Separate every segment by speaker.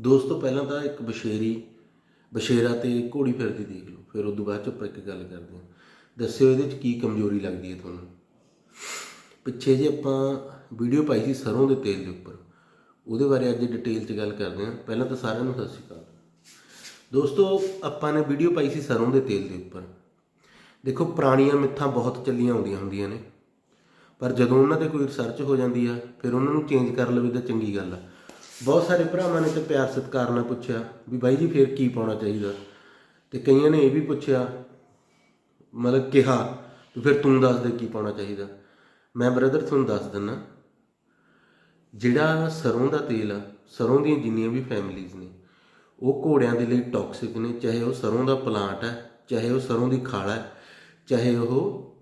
Speaker 1: ਦੋਸਤੋ ਪਹਿਲਾਂ ਤਾਂ ਇੱਕ ਬਸ਼ੇਰੀ, ਬਸ਼ੇਰਾ ਤੇ ਘੋੜੀ ਫਿਰਦੀ ਦੇਖ ਲਓ, ਫਿਰ ਉਸ ਤੋਂ ਬਾਅਦ ਚ ਆਪਾਂ ਇੱਕ ਗੱਲ ਕਰਦੇ ਹਾਂ। ਦੱਸਿਓ ਇਹਦੇ ਚ ਕੀ ਕਮਜ਼ੋਰੀ ਲੱਗਦੀ ਹੈ ਤੁਹਾਨੂੰ? ਪਿੱਛੇ ਜੇ ਆਪਾਂ ਵੀਡੀਓ ਪਾਈ ਸੀ ਸਰੋਂ ਦੇ ਤੇਲ ਦੇ ਉੱਪਰ, ਉਹਦੇ ਬਾਰੇ ਅੱਜ ਡਿਟੇਲ 'ਚ ਗੱਲ ਕਰਦੇ ਹਾਂ। ਪਹਿਲਾਂ ਤਾਂ ਸਾਰਿਆਂ ਨੂੰ ਸਤਿ ਸ਼੍ਰੀ ਅਕਾਲ। ਦੋਸਤੋ, ਆਪਾਂ ਨੇ ਵੀਡੀਓ ਪਾਈ ਸੀ ਸਰੋਂ ਦੇ ਤੇਲ ਦੇ ਉੱਪਰ। ਦੇਖੋ, ਪੁਰਾਣੀਆਂ ਮਿੱਥਾਂ ਬਹੁਤ ਚੱਲੀਆਂ ਆਉਂਦੀਆਂ ਹੁੰਦੀਆਂ ਨੇ। ਪਰ ਜਦੋਂ ਉਹਨਾਂ ਤੇ ਕੋਈ ਰਿਸਰਚ ਹੋ ਜਾਂਦੀ ਆ, ਫਿਰ ਉਹਨਾਂ ਨੂੰ ਚੇਂਜ ਕਰ ਲਵੇ ਤਾਂ ਚੰਗੀ ਗੱਲ ਆ। ਬਹੁਤ ਸਾਰੇ ਭਰਾਵਾਂ ਨੇ ਤੇ ਪਿਆਰ ਸਤਿਕਾਰ ਨਾਲ ਪੁੱਛਿਆ ਵੀ ਬਾਈ ਜੀ ਫਿਰ ਕੀ ਪਾਉਣਾ ਚਾਹੀਦਾ? ਤੇ ਕਈਆਂ ਨੇ ਇਹ ਵੀ ਪੁੱਛਿਆ, ਮਤਲਬ ਕਿਹਾ ਵੀ ਫਿਰ ਤੂੰ ਦੱਸ ਦੇ ਕੀ ਪਾਉਣਾ ਚਾਹੀਦਾ। ਮੈਂ ਬ੍ਰਦਰ ਤੁਹਾਨੂੰ ਦੱਸ ਦਿੰਨਾ, ਜਿਹੜਾ ਸਰੋਂ ਦਾ ਤੇਲ ਆ, ਸਰੋਂ ਦੀਆਂ ਜਿੰਨੀਆਂ ਵੀ ਫੈਮਿਲੀਆਂ ਨੇ, ਉਹ ਘੋੜਿਆਂ ਦੇ ਲਈ ਟੌਕਸਿਕ ਨੇ, ਚਾਹੇ ਉਹ ਸਰੋਂ ਦਾ ਪਲਾਂਟ ਹੈ ਚਾਹੇ ਉਹ ਸਰੋਂ ਦੀ ਖਾਲ ਹੈ ਚਾਹੇ ਉਹ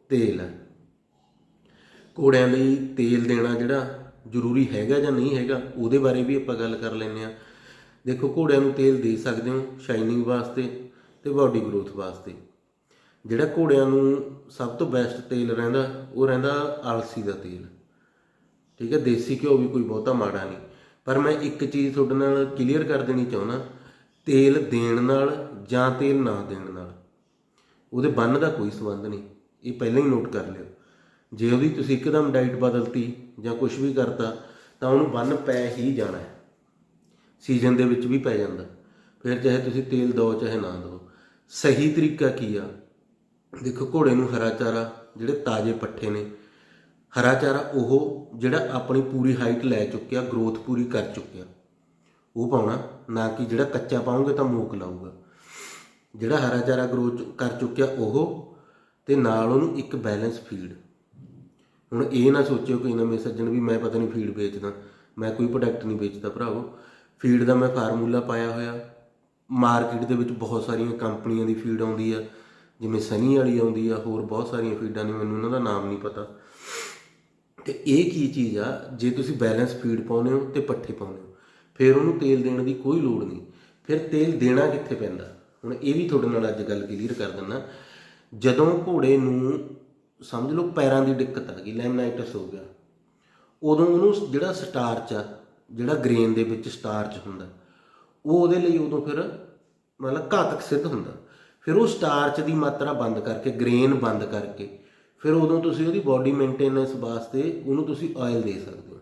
Speaker 1: ਤੇਲ ਹੈ ਘੋੜਿਆਂ ਲਈ ਤੇਲ ਦੇਣਾ ਜਿਹੜਾ ਜ਼ਰੂਰੀ ਹੈਗਾ ਜਾਂ ਨਹੀਂ ਹੈਗਾ, ਉਹਦੇ ਬਾਰੇ ਵੀ ਆਪਾਂ ਗੱਲ ਕਰ ਲੈਂਦੇ ਆ ਦੇਖੋ, ਘੋੜਿਆਂ ਨੂੰ ਤੇਲ ਦੇ ਸਕਦੇ ਹੋ ਸ਼ਾਈਨਿੰਗ ਵਾਸਤੇ ਤੇ ਬਾਡੀ ਗਰੋਥ ਵਾਸਤੇ। ਜਿਹੜਾ ਘੋੜਿਆਂ ਨੂੰ ਸਭ ਤੋਂ ਬੈਸਟ ਤੇਲ ਰਹਿੰਦਾ, ਉਹ ਰਹਿੰਦਾ ਆਲਸੀ ਦਾ ਤੇਲ। ਠੀਕ ਹੈ, ਦੇਸੀ ਘਿਓ ਵੀ ਕੋਈ ਬਹੁਤਾ ਮਾੜਾ ਨਹੀਂ। ਪਰ ਮੈਂ ਇੱਕ ਚੀਜ਼ ਤੁਹਾਡੇ ਨਾਲ ਕਲੀਅਰ ਕਰ ਦੇਣੀ ਚਾਹੁੰਦਾ, ਤੇਲ ਦੇਣ ਨਾਲ ਜਾਂ ਤੇਲ ਨਾ ਦੇਣ ਨਾਲ। ਉਹਦੇ ਬੰਨ ਦਾ ਕੋਈ ਸੰਬੰਧ ਨਹੀਂ। ਇਹ ਪਹਿਲਾਂ ਹੀ ਨੋਟ ਕਰ ਲਿਓ। ਜੇ ਉਹਦੀ ਤੁਸੀਂ ਇੱਕਦਮ ਡਾਈਟ ਬਦਲਤੀ ਜਾਂ ਕੁਝ ਵੀ ਕਰਤਾ, ਤਾਂ ਉਹਨੂੰ ਬੰਨ ਪੈ ਹੀ ਜਾਣਾ ਹੈ। ਸੀਜ਼ਨ ਦੇ ਵਿੱਚ ਵੀ ਪੈ ਜਾਂਦਾ। ਫਿਰ ਚਾਹੇ ਤੁਸੀਂ ਤੇਲ ਦਿਓ, ਚਾਹੇ ਨਾ ਦਿਓ। ਸਹੀ ਤਰੀਕਾ ਕੀ ਆ? ਦੇਖੋ, ਘੋੜੇ ਨੂੰ ਹਰਾ ਚਾਰਾ, ਜਿਹੜੇ ਤਾਜ਼ੇ ਪੱਠੇ ਨੇ। ਹਰਾ ਚਾਰਾ ਉਹ ਜਿਹੜਾ ਆਪਣੀ ਪੂਰੀ ਹਾਈਟ ਲੈ ਚੁੱਕਿਆ ਗਰੋਥ ਪੂਰੀ ਕਰ ਚੁੱਕਿਆ। ਉਹ ਪਾਉਣਾ, ਨਾ ਕਿ ਜਿਹੜਾ ਕੱਚਾ ਪਾਉਂਗੇ ਤਾਂ ਮੂਕ ਲਾਊਗਾ। ਜਿਹੜਾ ਹਰਾ ਚਾਰਾ ਗਰੋਥ ਕਰ ਚੁੱਕਿਆ ਉਹ, ਤੇ ਨਾਲ ਉਹਨੂੰ ਇੱਕ ਬੈਲੈਂਸ ਫੀਡ ਹੁਣ ਇਹ ਨਾ ਸੋਚਿਓ ਕਿ ਨਵੇਂ ਸੱਜਣ ਵੀ ਮੈਂ ਪਤਾ ਨਹੀਂ ਫੀਡ ਵੇਚਦਾ, ਮੈਂ ਕੋਈ ਪ੍ਰੋਡਕਟ ਨਹੀਂ ਵੇਚਦਾ ਭਰਾਵੋ। ਫੀਡ ਦਾ ਮੈਂ ਫਾਰਮੂਲਾ ਪਾਇਆ ਹੋਇਆ। ਮਾਰਕੀਟ ਦੇ ਵਿੱਚ ਬਹੁਤ ਸਾਰੀਆਂ ਕੰਪਨੀਆਂ ਦੀ ਫੀਡ ਆਉਂਦੀ ਆ, ਜਿਵੇਂ ਸਨੀ ਵਾਲੀ ਆਉਂਦੀ ਆ, ਹੋਰ ਬਹੁਤ ਸਾਰੀਆਂ ਫੀਡਾਂ ਨੇ, ਮੈਨੂੰ ਉਹਨਾਂ ਦਾ ਨਾਮ ਨਹੀਂ ਪਤਾ। ਤੇ ਇਹ ਕੀ ਚੀਜ਼ ਆ, ਜੇ ਤੁਸੀਂ ਬੈਲੈਂਸ ਫੀਡ ਪਾਉਂਦੇ ਹੋ ਤੇ ਪੱਠੇ ਪਾਉਂਦੇ ਹੋ, ਫਿਰ ਉਹਨੂੰ ਤੇਲ ਦੇਣ ਦੀ ਕੋਈ ਲੋੜ ਨਹੀਂ। ਫਿਰ ਤੇਲ ਦੇਣਾ ਕਿੱਥੇ ਪੈਂਦਾ? ਹੁਣ ਇਹ ਵੀ ਤੁਹਾਡੇ ਨਾਲ ਅੱਜ ਗੱਲ ਕਲੀਅਰ ਕਰ ਦਿੰਦਾ। ਜਦੋਂ ਘੋੜੇ ਨੂੰ ਸਮਝ ਲਓ ਪੈਰਾਂ ਦੀ ਦਿੱਕਤ ਆ ਗਈ, ਲੈਮਨਾਈਟਸ ਹੋ ਗਿਆ। ਉਦੋਂ ਉਹਨੂੰ ਜਿਹੜਾ ਸਟਾਰਚ ਆ, ਜਿਹੜਾ ਗ੍ਰੇਨ ਦੇ ਵਿੱਚ ਸਟਾਰਚ ਹੁੰਦਾ, ਉਹ ਉਹਦੇ ਲਈ ਉਦੋਂ ਫਿਰ ਮਤਲਬ ਘਾਤਕ ਸਿੱਧ ਹੁੰਦਾ। ਫਿਰ ਉਹ ਸਟਾਰਚ ਦੀ ਮਾਤਰਾ ਬੰਦ ਕਰਕੇ, ਗ੍ਰੇਨ ਬੰਦ ਕਰਕੇ, ਫਿਰ ਉਦੋਂ ਤੁਸੀਂ ਉਹਦੀ ਬਾਡੀ ਮੇਨਟੇਨੈਂਸ ਵਾਸਤੇ ਉਹਨੂੰ ਤੁਸੀਂ ਆਇਲ ਦੇ ਸਕਦੇ ਹੋ।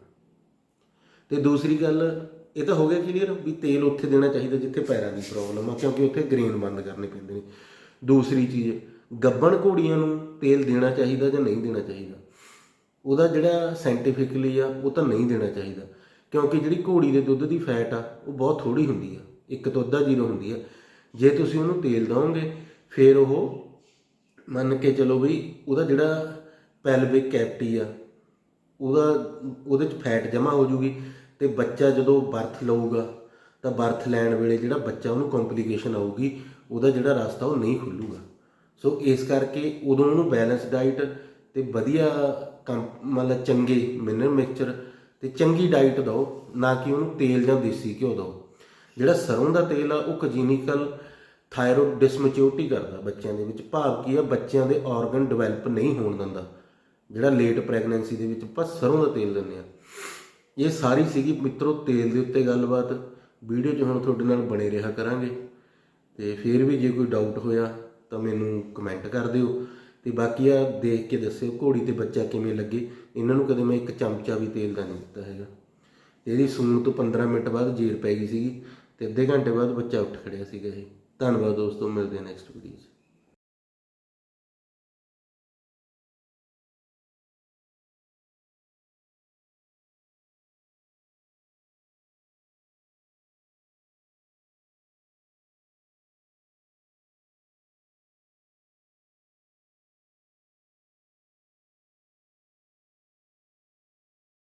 Speaker 1: ਤੇ ਦੂਸਰੀ ਗੱਲ, ਇਹ ਤਾਂ ਹੋ ਗਿਆ ਕਲੀਅਰ ਵੀ ਤੇਲ ਉੱਥੇ ਦੇਣਾ ਚਾਹੀਦਾ ਜਿੱਥੇ ਪੈਰਾਂ ਦੀ ਪ੍ਰੋਬਲਮ ਆ, ਕਿਉਂਕਿ ਉੱਥੇ ਗ੍ਰੇਨ ਬੰਦ ਕਰਨੇ ਪੈਂਦੇ ਨੇ। ਦੂਸਰੀ ਚੀਜ਼ ਗੱਬਣ ਘੋੜੀਆਂ ਨੂੰ ਤੇਲ ਦੇਣਾ ਚਾਹੀਦਾ ਜਾਂ ਨਹੀਂ ਦੇਣਾ ਚਾਹੀਦਾ? ਉਹਦਾ ਜਿਹੜਾ ਸਾਇੰਟੀਫਿਕਲੀ ਆ, ਉਹ ਤਾਂ ਨਹੀਂ ਦੇਣਾ ਚਾਹੀਦਾ। ਕਿਉਂਕਿ ਜਿਹੜੀ ਘੋੜੀ ਦੇ ਦੁੱਧ ਦੀ ਫੈਟ ਆ, ਉਹ ਬਹੁਤ ਥੋੜੀ ਹੁੰਦੀ ਆ। ਇੱਕ ਤੋਂ ਅੱਧਾ ਜ਼ੀਰੋ ਹੁੰਦੀ ਆ। ਜੇ ਤੁਸੀਂ ਉਹਨੂੰ ਤੇਲ ਦਵੋਗੇ ਫਿਰ ਉਹ ਮੰਨ ਕੇ ਚਲੋ ਬਈ ਉਹਦਾ ਜਿਹੜਾ ਪੈਲਵਿਕ ਕੈਪਟੀ ਆ, ਉਹਦਾ, ਉਹਦੇ ਚ ਫੈਟ ਜਮਾ ਹੋ ਜੂਗੀ। ਤੇ ਬੱਚਾ ਜਦੋਂ ਬਰਥ ਲਊਗਾ, ਤਾਂ ਬਰਥ ਲੈਣ ਵੇਲੇ ਜਿਹੜਾ ਬੱਚਾ ਉਹਨੂੰ ਕੰਪਲਿਕੇਸ਼ਨ ਆਊਗੀ, ਉਹਦਾ ਜਿਹੜਾ ਰਸਤਾ ਉਹ ਨਹੀਂ ਖੁੱਲੂਗਾ। ਸੋ ਇਸ ਕਰਕੇ ਉਦੋਂ ਉਹਨੂੰ ਬੈਲੈਂਸ ਡਾਈਟ ਤੇ ਵਧੀਆ ਕੰਮ- ਮਤਲਬ ਚੰਗੇ ਮਿਨਰਲ ਮਿਕਸਚਰ ਤੇ ਚੰਗੀ ਡਾਈਟ ਦਿਓ, ਨਾ ਕਿ ਉਹਨੂੰ ਤੇਲ ਜਾਂ ਦੇਸੀ ਘਿਓ ਦਿਓ। ਜਿਹੜਾ ਸਰੋਂ ਦਾ ਤੇਲ ਆ, ਉਹ ਕਜੀਨੀਕਲ ਥਾਇਰੋਇਡ ਡਿਸਮੈਚੁਰਿਟੀ ਕਰਦਾ ਬੱਚਿਆਂ ਦੇ ਵਿੱਚ, ਭਾਵ ਕੀ ਆ ਬੱਚਿਆਂ ਦੇ ਆਰਗਨ ਡਿਵੈਲਪ ਨਹੀਂ ਹੋਣ ਦਿੰਦਾ। ਜਿਹੜਾ ਲੇਟ ਪ੍ਰੈਗਨੈਂਸੀ ਦੇ ਵਿੱਚ ਆਪਾਂ ਸਰੋਂ ਦਾ ਤੇਲ ਦਿੰਦੇ ਆ। ਇਹ ਸਾਰੀ ਸੀਗੀ ਮਿੱਤਰੋ ਤੇਲ ਦੇ ਉੱਤੇ ਗੱਲਬਾਤ। ਵੀਡੀਓ 'ਚ ਹੁਣ ਤੁਹਾਡੇ ਨਾਲ ਬਣੇ ਰਿਹਾ ਕਰਾਂਗੇ। ਤੇ ਫਿਰ ਵੀ ਜੇ ਕੋਈ ਡਾਊਟ ਹੋਇਆ ਤਾਂ ਮੈਨੂੰ ਕਮੈਂਟ ਕਰ ਦਿਓ। ਤੇ ਬਾਕੀ ਆ ਦੇਖ ਕੇ ਦੱਸਿਓ ਘੋੜੀ ਤੇ ਬੱਚਾ ਕਿਵੇਂ ਲੱਗੇ। ਇਹਨਾਂ ਨੂੰ ਕਦੇ ਮੈਂ ਇੱਕ ਚਮਚਾ ਵੀ ਤੇਲ ਦਾ ਨਹੀਂ ਦਿੱਤਾ ਹੈਗਾ। ਇਹਦੀ ਸੂਣ ਤੋਂ 15 ਮਿੰਟ ਬਾਅਦ ਜੀਰ ਪੈ ਗਈ ਸੀਗੀ ਤੇ ਅੱਧੇ ਘੰਟੇ ਬਾਅਦ ਬੱਚਾ ਉੱਠ ਖੜਿਆ ਸੀਗਾ ਇਹ। ਧੰਨਵਾਦ ਦੋਸਤੋ, ਮਿਲਦੇ ਹਾਂ ਨੈਕਸਟ ਵੀਡੀਓ 'ਚ।